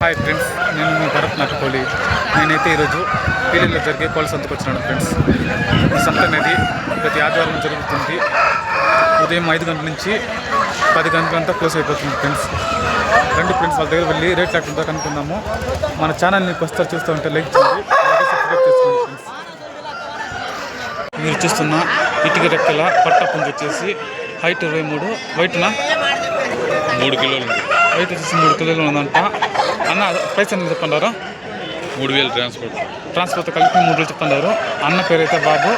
Hi friends నేను మీ భరత్ కోహ్లీ నేనైతే ఈరోజు పీలిలో జరిగే కోళ్ళ సంతకు వచ్చినాను ఫ్రెండ్స్ ఈ సంత అనేది ప్రతి ఆదివారం జరుగుతుంది. ఉదయం ఐదు గంటల నుంచి పది గంటలంతా క్లోజ్ అయిపోతుంది ఫ్రెండ్స్ రెండు ఫ్రెండ్స్ వాళ్ళ దగ్గర వెళ్ళి రేట్లు లేకుండా కనుక్కుందాము. మన ఛానల్ని ఫస్ట్ చూస్తూ ఉంటే లైక్ చేయండి. అలాగే సబ్స్క్రైబ్ చేసుకోండి ఫ్రెండ్స్ మీరు చూస్తున్న ఇటుక రెక్కల పట్ట పుంజు వచ్చేసి హైట్ ఇరవై మూడు వైట్నా మూడు కిలోలు వైట్ వచ్చేసి మూడు కిలోలు ఉందంట. అన్న ప్రైస్ ఎంత చెప్పంటారు మూడు వేలు ట్రాన్స్పోర్ట్. ట్రాన్స్పోర్ట్ కలిపి మూడు వేలు చెప్పన్నారు అన్న పేరు అయితే బాబు.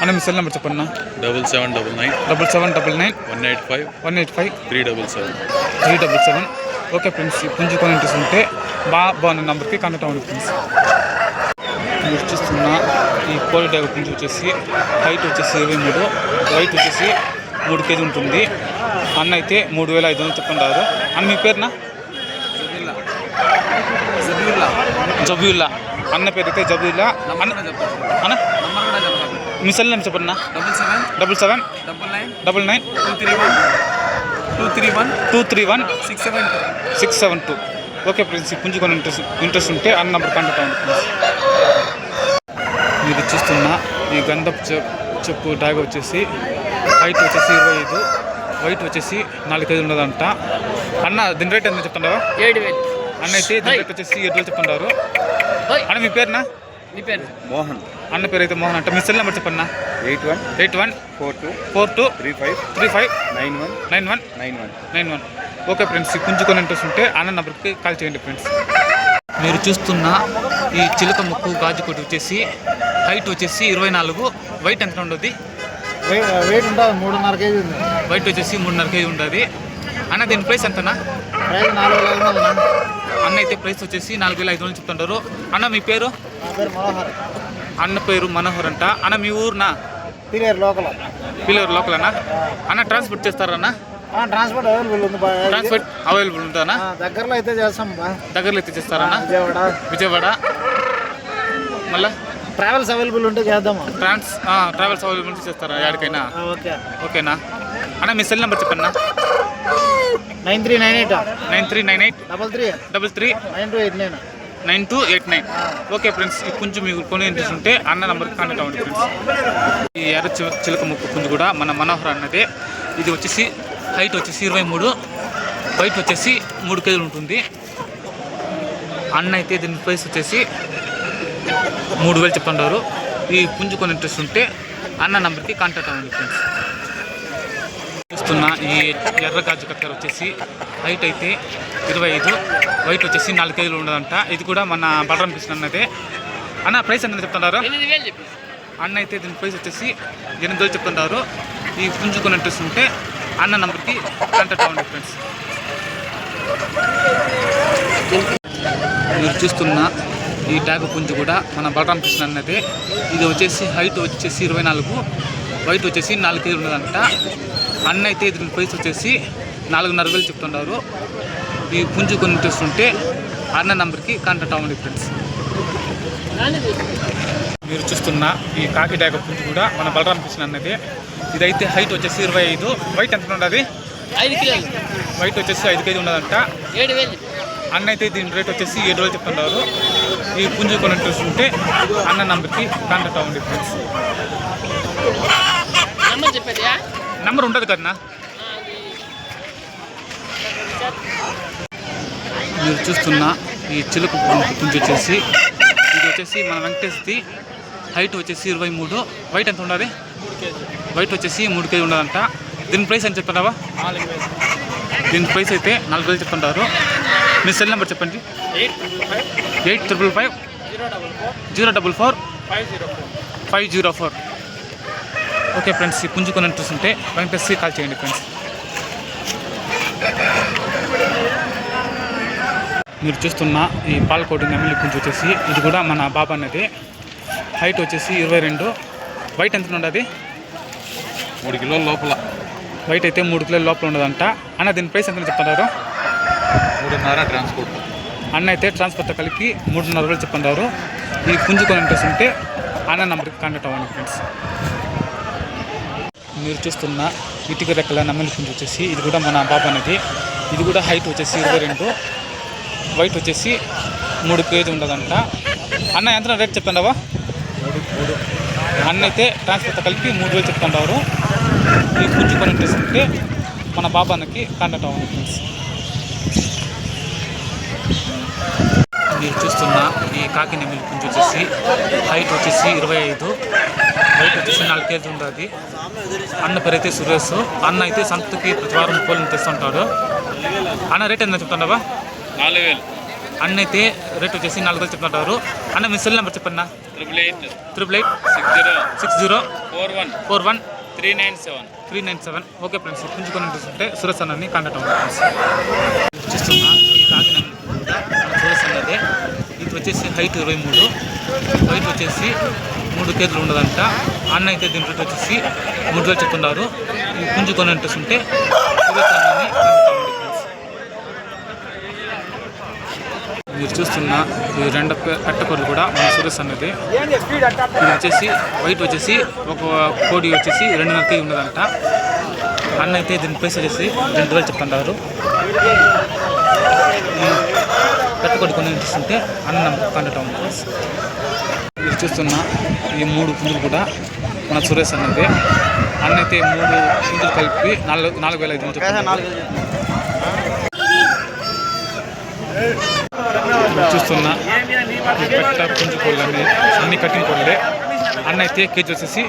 అన్న మీ cell number చెప్పన్న double seven double nine. Double seven double nine. One eight five. One eight five. Three double seven. Three double seven. Okay friends పుంజు కొని ఇంట్రెస్ట్ ఉంటే బా బాగున్న నెంబర్కి కాంటాక్ట్ అవ్వండి ఫ్రెండ్స్. మీరు చూస్తున్న ఈ కోడి డ్యాగ్ పుంజు వచ్చేసి హైట్ వచ్చేసి ఇరవై మూడు. వైట్ వచ్చేసి మూడు కేజీ ఉంటుంది. అన్న అయితే మూడు వేల ఐదు వందలు చెప్పంటారు అన్న మీ పేరునా? జబీల్లా అన్న పేరు అయితే జబీల్లా అన్న మీ సెల్ నెంబర్ చెప్పన్నా double seven. Double nine. Double nine. Two three one. Two three one. Two three one. Six seven two. Six seven two. Okay friends పుంజుకొని interest interest ఉంటే అన్న నెంబర్ కాంటాక్ట్ అవ్వండి ఫ్రెండ్స్. మీరు చూస్తున్న ఈ గంధపు చెప్ చెప్పు డాగ్ వచ్చేసి హైట్ వచ్చేసి ఇరవై ఐదు. వైట్ వచ్చేసి నాలుగు ఐదు ఉన్నదంట. అన్న దీని రేట్ ఎంత చెప్తున్నావా ఏడు వేలు. అన్న అయితే దీని రేట్ వచ్చేసి ఏడు వేలు చెప్తున్నారు అన్న మీ పేరునా? నీ పేరు? మోహన్. అన్న పేరు అయితే మోహన్ అంట. మీ సెల్ నెంబర్ చెప్పన్నా? Eight one eight one four two four two three five three five nine one nine one nine one nine one. Okay friends ఈ పుంజుకొని ఇంట్రెస్ట్ ఉంటే అన్న నెంబర్కి కాల్ చేయండి ఫ్రెండ్స్. మీరు చూస్తున్న ఈ చిలుక ముక్కు గాజు కొట్టు వచ్చేసి హైట్ వచ్చేసి ఇరవై నాలుగు. వైట్ ఎంత ఉండదు వెయిట్ ఉంటుంది మూడున్నర కేజీ ఉంది వైట్ వచ్చేసి మూడున్నర కేజీ ఉంటుంది. అన్న దీని ప్రైస్ ఎంతనా అన్న. అయితే ప్రైస్ వచ్చేసి నాలుగు వేల ఐదు వందలు చెప్తుంటారు. అన్న మీ పేరు? అన్న పేరు మనోహర్ అంట. అన్న మీ ఊరునా? పీరియర్ లోకల్. పిల్లలు లోకలనా? అన్న ట్రాన్స్పోర్ట్ చేస్తారన్నా? ట్రాన్స్పోర్ట్ అవైలబుల్ ఉంది ట్రాన్స్పోర్ట్ అవైలబుల్ ఉంటుందన్నా? ఆ, దగ్గరలో అయితే చేస్తాం దగ్గరలో అయితే చేస్తారన్నా? విజయవాడ. విజయవాడ. మళ్ళా? ట్రావెల్స్ అవైలబుల్ ఉంటే చేద్దాము? ట్రాన్స్ ట్రావెల్స్ అవైలబుల్ చేస్తారా ఎక్కడికైనా ఓకే. ఓకేనా? అన్న మీ సెల్ నెంబర్ చెప్పన్నా? Nine three nine eight nine three nine eight double three double three nine two eight nine nine two eight nine. Okay friends ఈ పుంజు మీకు కొని ఇంట్రెస్ట్ ఉంటే అన్న నెంబర్కి కాంటాక్ట్ అవ్వండి ఫ్రెండ్స్. ఈ ఎర్ర చిలక ముక్కు పుంజు కూడా మన మనోహర్ అన్నదే. ఇది వచ్చేసి హైట్ వచ్చేసి ఇరవై మూడు వైట్ వచ్చేసి మూడు కేజీలు ఉంటుంది. అన్న అయితే దీని ప్రైస్ వచ్చేసి మూడు వేలు చెప్తుంటారు. ఈ పుంజు కొని ఇంట్రెస్ట్ ఉంటే అన్న నెంబర్కి కాంటాక్ట్ అవ్వండి ఫ్రెండ్స్. చూస్తున్న ఈ ఎర్ర గాజు కక్కర వచ్చేసి హైట్ అయితే ఇరవై ఐదు వైట్ వచ్చేసి నాలుగు కేజీలు ఉండదంట. ఇది కూడా మన బలరాం కృష్ణ అన్నదే. అన్న ప్రైస్ ఎంత చెప్తున్నారు? అన్న అయితే దీని ప్రైస్ వచ్చేసి ఎనిమిది వేలు చెప్తున్నారు. ఈ పుంజుకొని ఇంట్రెస్ట్ ఉంటే అన్న నంబర్కి కాంటాక్ట్ అవ్వండి ఫ్రెండ్స్ మీరు చూస్తున్న ఈ ట్యాగ్ పుంజు కూడా మన బలరాం కృష్ణ అన్నదే. ఇది వచ్చేసి హైట్ వచ్చేసి ఇరవై నాలుగు వైట్ వచ్చేసి నాలుగు కేజీలు ఉన్నదంట అన్న అయితే దీని ప్రైస్ వచ్చేసి నాలుగున్నర వేలు చెప్తున్నారు. ఈ పుంజు కొని ఇంట్రెస్ట్ ఉంటే అన్న నంబర్కి కాంటాక్ట్ అవ్వండి ఫ్రెండ్స్. మీరు చూస్తున్న ఈ కాకి డాగ పుంజు కూడా మన బలరాం కృష్ణ అన్నది. ఇదైతే హైట్ వచ్చేసి ఇరవై ఐదు. వైట్ ఎంత ఉండదు వైట్ వచ్చేసి ఐదు కేజీ చెప్పి అన్న అయితే దీని రేట్ వచ్చేసి ఏడు రోజులు చెప్తున్నారు. ఈ పుంజు కొని ఇంట్రెస్ట్ ఉంటే అన్న నంబర్కి కాంటాక్ట్ అవ్వండి ఫ్రెండ్స్. చెప్పేది నంబర్ ఉంటుంది కదన్నా మీరు చూస్తున్న ఈ చిలుక పుంజు వచ్చేసి ఇది వచ్చేసి మన వెంకటేష్ది హైట్ వచ్చేసి ఇరవై మూడు. వైట్ ఎంత ఉండాలి? వైట్ వచ్చేసి మూడు కేజీ ఉండదంట దీని ప్రైస్ ఎంత చెప్తున్నావా? దీని ప్రైస్ అయితే నాలుగు వేలు చెప్తుంటారు. మీ సెల్ నెంబర్ చెప్పండి. Eight triple five zero double four five zero four. Okay friends ఈ పుంజు కొని ఇంట్రెస్ట్ ఉంటే వెంకటేష్కి కాల్ చేయండి ఫ్రెండ్స్. మీరు చూస్తున్న ఈ పాలకోటి నెమలి పుంజు వచ్చేసి ఇది కూడా మన బాబా అన్నది. హైట్ వచ్చేసి ఇరవై రెండు. వైట్ ఎంత ఉండదు మూడు కిలోల లోపల. వైట్ అయితే మూడు కిలోల లోపల ఉండదంట అన్న దీని ప్రైస్ ఎంత చెప్తున్నారు మూడున్నర ట్రాన్స్పోర్ట్ అన్న అయితే ట్రాన్స్పోర్ట్తో కలిపి మూడున్నర వేలు చెప్తున్నారు ఈ పుంజు కొని ఇంట్రెస్ట్ ఉంటే అన్న నెంబర్కి కాంటాక్ట్ అవ్వండి ఫ్రెండ్స్. మీరు చూస్తున్న ఇటుక రెక్కల నమ్మలి పుంజు వచ్చేసి ఇది కూడా మన బాబా అనేది. ఇది కూడా హైట్ వచ్చేసి ఇరవై రెండు. వైట్ వచ్చేసి మూడు కేజీ ఉండదంట. అన్న ఎంత రేట్ చెప్తాండవా? అన్న అయితే ట్రాన్స్ఫర్తో కలిపి మూడు వేలు చెప్తుండవారు. ఈ పుంజు కొని ఇంట్రెస్ట్ ఉంటే మన బాబాన్నకి కాంటాక్ట్ అవ్వండి ఫ్రెండ్స్ మీరు చూస్తున్న ఈ కాకి నెమిలి పుంజు వచ్చేసి హైట్ వచ్చేసి ఇరవై ఐదు. వెయిట్ వచ్చేసి నాలుగు కేజీ ఉంటుంది అన్న పేరు అయితే సురేష్ అన్న అయితే సంతకి ప్రతి వారం కోళ్ళని తెస్తుంటాడు అన్న రేట్ ఎంత చెప్తుండవా నాలుగు వేలు అన్న అయితే రేట్ వచ్చేసి నాలుగు వేలు చెప్తుంటారు అన్న మీ సెల్ నెంబర్ చెప్పన్నా triple eight triple eight six zero six zero four one four one three nine seven three nine seven okay friends పుంజుకొని ఉంటే సురేష్ అన్నని కాంటాక్ట్ అవ్వండి చూస్తున్నా ఈ కాకినాడ సురేష్ అన్నదే ఇది వచ్చేసి హైట్ ఇరవై మూడు హైట్ వచ్చేసి మూడు కేజీలు ఉండదంట. అన్న అయితే దీని రేట్ వచ్చేసి మూడు వేలు చెప్తున్నారు. ఈ పుంజుకొని ఇంట్రెస్ట్ ఉంటే మీరు చూస్తున్న ఈ రెండు పె- కూడా మన సురేష్ అన్నది. ఇది వచ్చేసి వైట్ వచ్చేసి ఒక కోడి వచ్చేసి రెండున్నర కేజీ ఉన్నదంట. అన్న అయితే దీని ప్రైస్ వచ్చేసి రెండు వేలు చెప్తుంటారు పెట్టకొడి కొన్ని తీసుకుంటే అన్న కాంటాక్ట్ మీరు చూస్తున్న ఈ మూడు పుంజులు కూడా మన సురేష్ అన్నది అన్న అయితే మూడు పుంజులు కలిపి నాలుగు నాలుగు వేల ఐదు చూస్తున్న పెట్ట పుంజు కోళ్ళు అన్ని అన్ని కట్టిన కోళ్ళే. అన్న అయితే కేజీ వచ్చేసి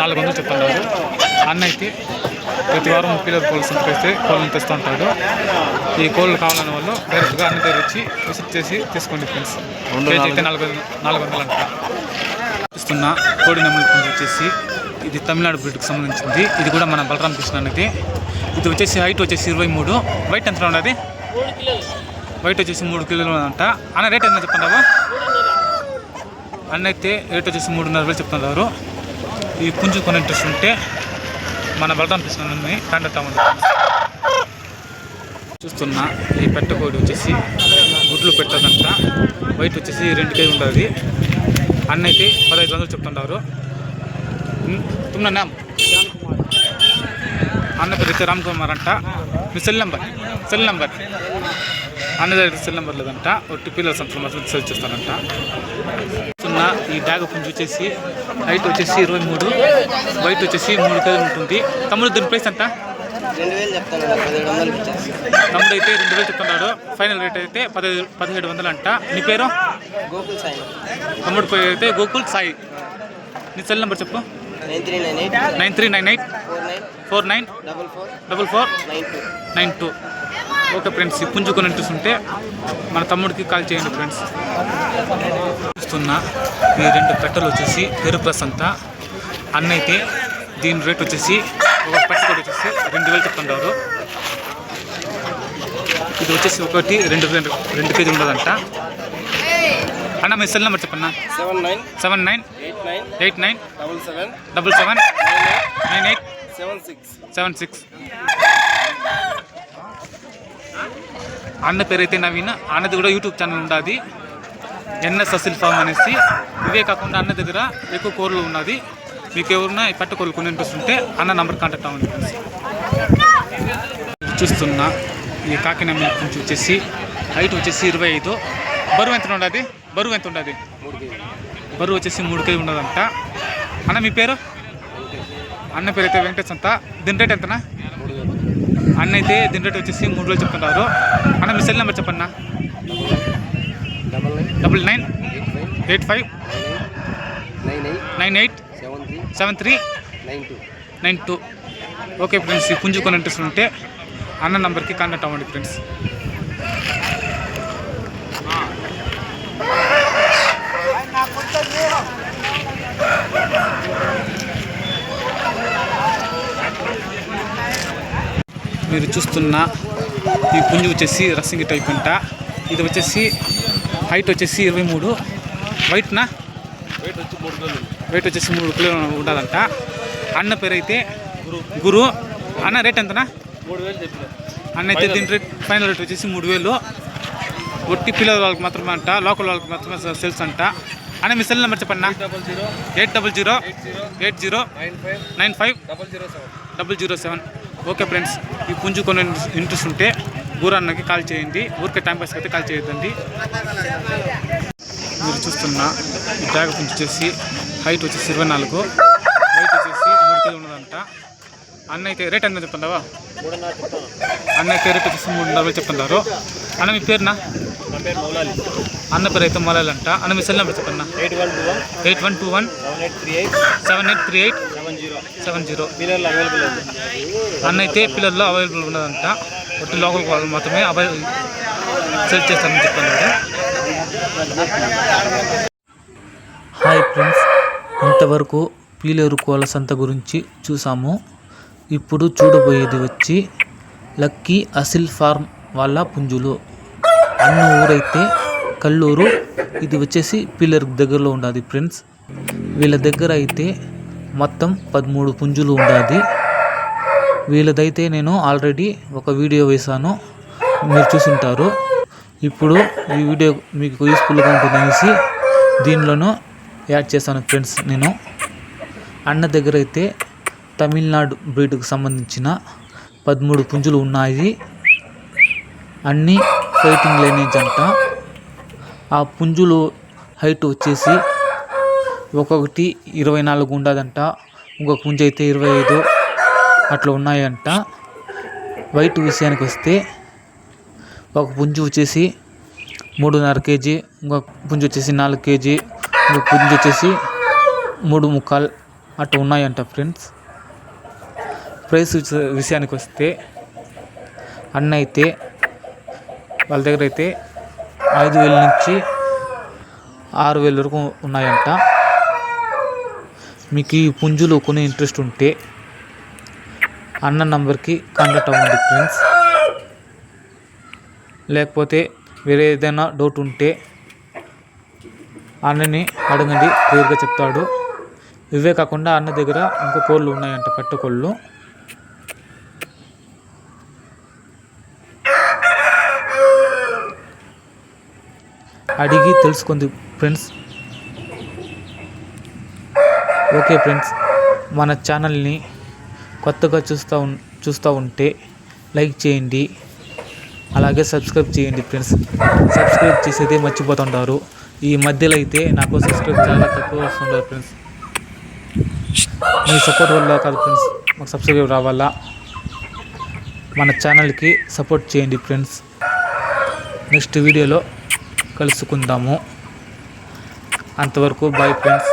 నాలుగు వందలు చెప్తున్నారు అన్న అయితే ప్రతి వారం వేల కోళ్ళు సంతకైతే కోళ్ళని తెస్తూ ఉంటాడు. ఈ కోళ్ళు కావాలనే వాళ్ళు డైరెక్ట్గా అన్ని దగ్గర వచ్చి విజిట్ చేసి తీసుకోండి ఫ్రెండ్స్. కేజీ అయితే నాలుగు నాలుగు వందలు అంట. చూస్తున్న కోడి నెమలి పుంజు వచ్చేసి ఇది తమిళనాడు బ్రీడ్కి సంబంధించింది. ఇది కూడా మన బలరాం కృష్ణ అనేది ఇది వచ్చేసి హైట్ వచ్చేసి ఇరవై మూడు. వైట్ ఎంత ఉన్నది వైట్ వచ్చేసి మూడు కిలోలు అంట అన్న రేట్ ఎంత చెప్తున్నావు? అన్న అయితే రేట్ వచ్చేసి మూడున్నర వేలు చెప్తున్నారు. ఈ పుంజు కొని ఇంట్రెస్ట్ ఉంటే మన బలరాం కృష్ణ కాంటాక్ట్ అవ్వండి. చూస్తున్న ఈ పెట్టకోడి వచ్చేసి గుడ్లు పెట్టదంట. వైట్ వచ్చేసి రెండు కేజీ ఉంటుంది అన్న అయితే పదహైదు వందలు చెప్తుంటారు. తుమ్నా అన్న పేరు అయితే రామ్ కుమార్ అంట. మీ సెల్ నెంబర్? Cell number. అన్న దగ్గర సెల్ నెంబర్ లేదంట. ఒక పిల్లల సంవత్సరం మాత్రం సెల్ చేస్తానంట సున్నా ఈ డాగ పుంజు వచ్చేసి హైట్ వచ్చేసి ఇరవై మూడు వైట్ వచ్చేసి మూడు కేజీలు ఉంటుంది. తమ్ముడు దీని ప్రైస్ ఎంత? రెండు వేలు చెప్తాను పదిహేడు వందలు ఇచ్చేసి తమ్ముడు అయితే రెండు వేలు చెప్తున్నాడు. ఫైనల్ రేట్ అయితే పదిహేడు పదిహేడు వందలు అంట. నీ పేరు? గోకుల్ సాయి. తమ్ముడు పేరు అయితే గోకుల్ సాయి. నీ సెల్ నెంబర్ చెప్పు. Nine three nine eight. Nine three nine eight. Four nine. Double four. Double four. Nine two. Nine two. Okay friends ఈ పుంజు కొని ఇంట్రెస్ట్ ఉంటే మన తమ్ముడికి కాల్ చేయండి ఫ్రెండ్స్. చూస్తున్న ఈ రెండు పెట్టలు వచ్చేసి ఎరుప్లస్ అంతా అన్న అయితే దీని రేట్ వచ్చేసి ఒక రెండు వేలు చెప్తుంటారు. ఇది వచ్చేసి ఒకటి రెండు రెండు రెండు కేజీ ఉండదంట. అన్న మీ cell number చెప్పన్న? Seven nine seven nine eight nine eight nine double seven double seven nine eight seven six seven six. అన్న పేరు అయితే నవీన్ అన్నది కూడా యూట్యూబ్ ఛానల్ ఉంటుంది ఎన్ఎస్ అసిల్ ఫామ్ అనేసి. ఇవే కాకుండా అన్న దగ్గర ఎక్కువ కూరలు ఉన్నది. మీకు ఎవరున్నా ఈ పెట్ట కూరలు కొని ఇంట్రెస్ట్ ఉంటే అన్న నంబర్ కాంటాక్ట్ అవ్వండి. చూస్తున్న ఈ కాకినాడ కొంచెం వచ్చేసి హైట్ వచ్చేసి ఇరవై ఐదు. బరువు ఎంత ఉండదు? బరువు ఎంత ఉండదు? బరువు వచ్చేసి మూడు కేజీ ఉండదంట అన్న మీ పేరు? అన్న పేరు అయితే వెంకటేష్ అంత దీని రేట్ ఎంతనా? అన్న అయితే దీని రేట్ వచ్చేసి మూడు వేలు చెప్తున్నారు అన్న మీ సెల్ నెంబర్ చెప్పన్నా? Double nine. Double nine. Eight five. Nine eight. Seven three. Seven three. Nine two. Nine two. Okay friends ఈ పుంజు కొని ఇంట్రెస్ట్ ఉంటే అన్న నంబర్కి కాంటాక్ట్ అవ్వండి ఫ్రెండ్స్. మీరు చూస్తున్న ఈ పుంజు వచ్చేసి రసింగి టైప్ అంట. ఇది వచ్చేసి హైట్ వచ్చేసి ఇరవై మూడు. వైట్నా వెయిట్ వచ్చేసి మూడు కిలో ఉండాలంట. అన్న పేరు అయితే గురు. అన్న రేట్ ఎంతనా అన్న అయితే దీని రేట్ ఫైనల్ రేట్ వచ్చేసి మూడు వేలు ఒట్టి పిల్లల వాళ్ళకి మాత్రమే అంట లోకల్ వాళ్ళకి మాత్రమే సేల్స్ అంట. అన్న మీ సెల్ నెంబర్ చెప్పండి eight double zero. Eight zero. Nine five. Double zero seven. Okay friends ఈ పుంజు కొన్ని ఇంట్రెస్ట్ ఉంటే బూరన్నకి కాల్ చేయండి. ఊరికే టైం పాస్కి అయితే కాల్ చేయొద్దండి. మీరు చూస్తున్న ఈ డ్రాగ పుంజు వచ్చేసి హైట్ వచ్చేసి ఇరవై నాలుగు. వెయిట్ వచ్చేసి మూడు ఉన్నదంట. అన్న అయితే రేట్ ఎంత చెప్తున్నావా అన్న అయితే రేట్ వచ్చేసి మూడున్నర వేలు చెప్తున్నారు. అన్న మీ పేరునా? అన్న పేరు అయితే మొలాలంట అన్న మీ cell number చెప్పన్న? Eight one two one. Eight one two one. Seven eight three eight. Seven zero. Seven zero. పిల్లర్లు అవైలబుల్ ఉంది? అన్న అయితే పిల్లల్లో అవైలబుల్ ఉన్నదంట. ఒట్టి లోకల్ వాళ్ళు మాత్రమే అవైలబుల్ సెల్ చేస్తారని చెప్తున్నాడు హాయ్ ఫ్రెండ్స్ ఇంతవరకు పీలేరు కోళ్ళ సంత గురించి చూసాము. ఇప్పుడు చూడబోయేది వచ్చి లక్కీ అసిల్ ఫార్మ్ వాళ్ళ పుంజులు. అన్న ఊరైతే కల్లూరు. ఇది వచ్చేసి పిల్లర్ దగ్గరలో ఉండాది ఫ్రెండ్స్. వీళ్ళ దగ్గర అయితే మొత్తం పదమూడు పుంజులు ఉండాది. వీళ్ళదైతే నేను ఆల్రెడీ ఒక వీడియో వేశాను. మీరు చూసుంటారు. ఇప్పుడు ఈ వీడియో మీకు యూస్ఫుల్గా ఉంటుందనేసి దీనిలోనూ యాడ్ చేశాను ఫ్రెండ్స్ నేను. అన్న దగ్గర అయితే తమిళనాడు బ్రీడ్కు సంబంధించిన పదమూడు పుంజులు ఉన్నాయి. అన్నీ ఫైటింగ్ లైనేజ్ అంట. ఆ పుంజులు హైట్ వచ్చేసి ఒక్కొక్కటి ఇరవై నాలుగు ఉండదంట. ఇంకొక పుంజు అయితే ఇరవై ఐదు అట్లా ఉన్నాయంట. వైట్ విషయానికి వస్తే ఒక పుంజు వచ్చేసి మూడున్నర కేజీ ఇంకొక పుంజు వచ్చేసి నాలుగు కేజీ ఇంకొక పుంజు వచ్చేసి మూడు ముక్కాలు అట్లా ఉన్నాయంట ఫ్రెండ్స్. ప్రైస్ విషయానికి వస్తే అన్న అయితే వాళ్ళ దగ్గర అయితే ఐదు వేల నుంచి ఆరు వేల వరకు ఉన్నాయంట. మీకు ఈ పుంజులు కొనే ఇంట్రెస్ట్ ఉంటే అన్న నంబర్కి కాంటాక్ట్ అవ్వండి ఫ్రెండ్స్. లేకపోతే వేరే ఏదైనా డౌట్ ఉంటే అన్నని అడగండి క్లియర్గా చెప్తాడు. ఇవే కాకుండా అన్న దగ్గర ఇంకో కోళ్ళు ఉన్నాయంట పెట్ట కోళ్ళు అడిగి తెలుసుకుంది ఫ్రెండ్స్. ఓకే ఫ్రెండ్స్ మన ఛానల్ని కొత్తగా చూస్తూ ఉన్ చూస్తూ ఉంటే లైక్ చేయండి అలాగే సబ్స్క్రైబ్ చేయండి ఫ్రెండ్స్. సబ్స్క్రైబ్ చేసేది మర్చిపోతుంటారు. ఈ మధ్యలో అయితే నాకు సబ్స్క్రైబ్ చాలా తక్కువ వస్తుంటారు ఫ్రెండ్స్. మీ సపోర్ట్ వల్ల కాదు ఫ్రెండ్స్ మాకు సబ్స్క్రైబ్ రావాలా? మన ఛానల్కి సపోర్ట్ చేయండి ఫ్రెండ్స్. నెక్స్ట్ వీడియోలో కలుసుకుందాము. అంతవరకు bye friends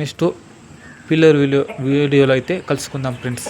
next pillar video వీడియోలో అయితే కలుసుకుందాం ఫ్రెండ్స్